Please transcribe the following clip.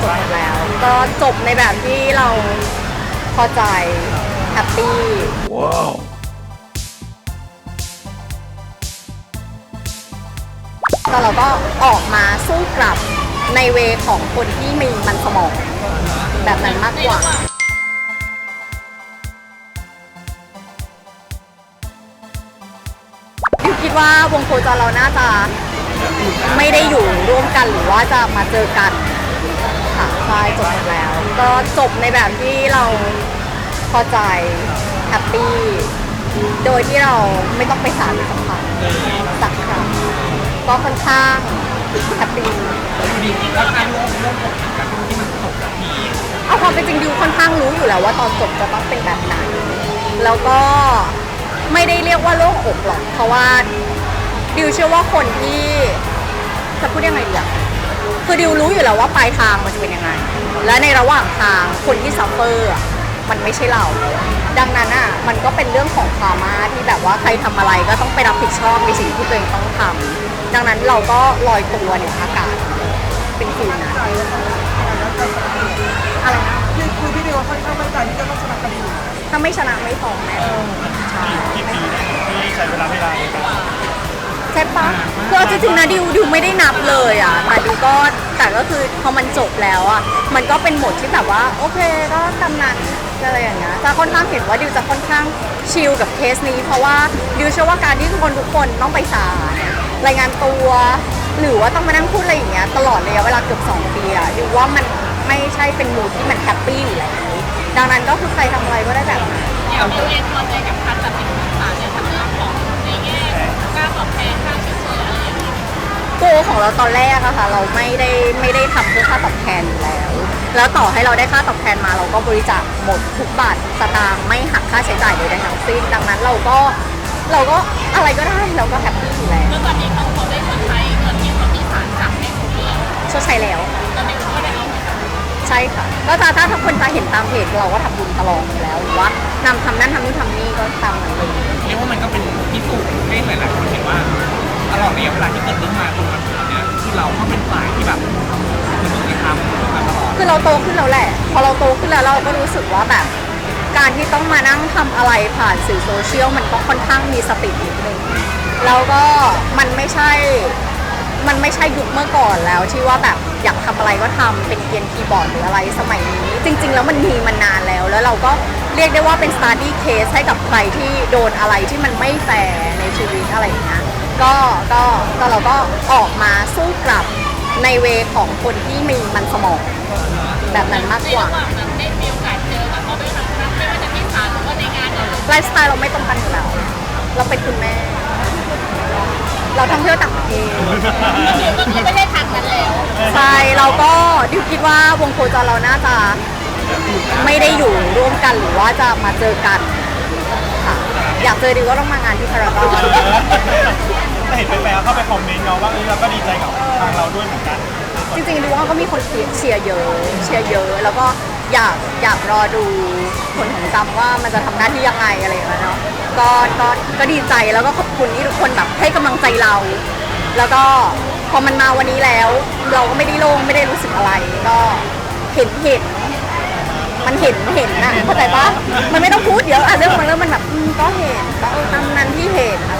บหมดแล้ว ก็จบในแบบที่เราพอใจแฮปปี้แต่เราก็ออกมาสู้กลับในเวของคนที่มีมันสมอง แบบนั้นมากกว่าดิวคิดว่าวงโคจรเราน่าจะไม่ได้อยู่ร่วมกันหรือว่าจะมาเจอกันค่ะ ใช่จบหมดแล้ว ก็จบในแบบที่เราพอใจแฮปปี้โดยที่เราไม่ต้องไปสารสัมพันธ์สักครั้งก็ค่อนข้างแฮปปี้ดีจริงค่อนข้างโล่งโล่อกเอนกันที่มันจบแบบนี้เอาความเป็นจริงดิวค่อนข้างรู้อยู่แล้วว่าตอนจบจะต้องเป็นแบบไหนแล้วก็ไม่ได้เรียกว่าโล่งอกหรอกเพราะว่าดิวเชื่อว่าคนที่จะพูดยังไงดีอะ คือดิวรู้อยู่แล้วว่าปลายทางมันจะเป็นยังไง และในระหว่างทางคนที่ซัฟเฟอร์อะมันไม่ใช่เรา ดังนั้นอะมันก็เป็นเรื่องของคามาที่แบบว่าใครทำอะไรก็ต้องไปรับผิดชอบในสิ่งที่ตัวเองต้องทำดังนั้นเราก็ลอยตัวในอากาศเป็นฟิลนั้นอะไรนะคือคือพี่ดิวค่อนข้างมั่นใจที่จะต้องชนะคดีถ้าไม่ชนะไม่ฟ้องแน่ใช่กี่ปีที่ใช้ เอาจริงๆนะดิวดิวไม่ได้นับเลยอะแต่ดิวก็แต่ก็คือพอมันจบแล้วอะมันก็เป็นโหมดที่แบบว่าโอเคก็ตำนานอะไรอย่างเงี้ยจะค่อนข้างเห็นว่าดิวจะค่อนข้างชิลกับเคสนี้ เพราะว่าดิวเชื่อว่าการที่ทุกคนทุกคนต้องไปศาลรายงานตัว หรือว่าต้องมานั่งพูดอะไรอย่างเงี้ยตลอดระยะเวลาเกือบสองปีอะดิวว่ามันไม่ใช่เป็นมูดที่มันแฮปปี้อยู่แล้วดังนั้นก็คือใครทำอะไรก็ได้แบบนั้นอย่างตัวเองพอใจกับการตัดสินของศาลเนี่ ของเราตอนแรกอะค่ะ เราไม่ได้ไม่ได้ทำเพื่อค่าตอบแทนอยู่แล้ว แล้วต่อให้เราได้ค่าตอบแทนมาเราก็บริจาคหมดทุกบาทสตางค์ไม่หักค่าใช้จ่ายใดๆทั้งสิ้นดังนั้นเราก็เราก็อะไรก็ได้เราก็แฮปปี้อยู่แล้วแล้วตอนนี้เขาเขาได้ชดใช้เงินที่เขามีศาลจับให้หมดเลยชดใช้แล้ว ตอนนี้เขาก็ได้เอาเงินใช่ค่ะ ก็ถ้าถ้าถ้าคนจะเห็นตามเพจเราก็ทำบุญตลอดอยู่แล้วหรือว่านำทำนั่นทำนี่ทำนี่ก็ตามนั้นเลย เรียกว่ามันก็เป็นพิสูจน์ให้หลายๆคนเห็นว่า ตลอดระยะเวลาที่เกิดเรื่องมาจนมาถึงนเนี้ยคือเราก็เป็นฝ่ายที่แบบมันติธรรมมาตลอดคือเราโตขึ้นแล้วแหละ พอเราโตขึ้นแล้วเราก็รู้สึกว่าแบบ การที่ต้องมานั่งทำอะไรผ่านสื่อโซเชียลมันก็ค่อนข้างมีสตินิดนึงแล้วก็มันไม่ใช่ มันไม่ใช่ยุคเมื่อก่อนแล้วที่ว่าแบบอยากทำอะไรก็ทำเป็นเกียนคีย์บอร์ดหรืออะไรสมัยนี้ จริง ๆ แล้วมันมีมานานแล้ว แล้วเราก็เรียกได้ว่าเป็น study case ให้กับใครที่โดนอะไรที่มันไม่แฟร์ในชีวิตอะไรอย่างเงี้ย ก็ก็ก็เราก็ออกมาสู้กลับในเวของคนที่มีมันสมองแบบนั้นมากในกว่า ระหว่างนั้นได้มีโอกาสเจอกับเขาไปครั้งครั้งไม่ว่าจะที่ศาลหรือว่าในงานอื่นไลฟ์สไตล์เราไม่ตรงกันอยู่แล้วเราเป็นคุณแม่ เราท่องเที่ยวต่างประเทศก็คือก็คือไม่ได้ทางนั้นแล้วใช่เราก็ดิวคิดว่าวงโคจรเราน่าจะไม่ได้อยู่ร่วมกันหรือว่าจะมาเจอกันค่ะอยากเจอดิวก็ต้องมางานที่พารากอนแต่ เห็นแฟนๆเข้าไปคอมเมนต์เนาะว่าเออเราก็ดีใจกับทางเราด้วยเหมือนกัน จริงๆดิวว่าก็มีคนเชียร์เยอะเชียร์เยอะ แล้วก็อยากอยากรอดูผลของกรรมว่ามันจะทำหน้าที่ยังไงอะไรอย่างเงี้ยเนาะก็ก็ก็ดีใจแล้วก็ขอบคุณที่ทุกคนแบบให้กำลังใจเรา แล้วก็พอมันมาวันนี้แล้ว เราก็ไม่ได้โล่งไม่ได้รู้สึกอะไร ก็เห็นเห็นมันเห็นเห็นนะเข้าใจปะมันไม่ต้องพูดเยอะอะเรื่องมันเรื่องมันแบบอืมก็เห็นก็เออตามนั้นที่เห็นอะไร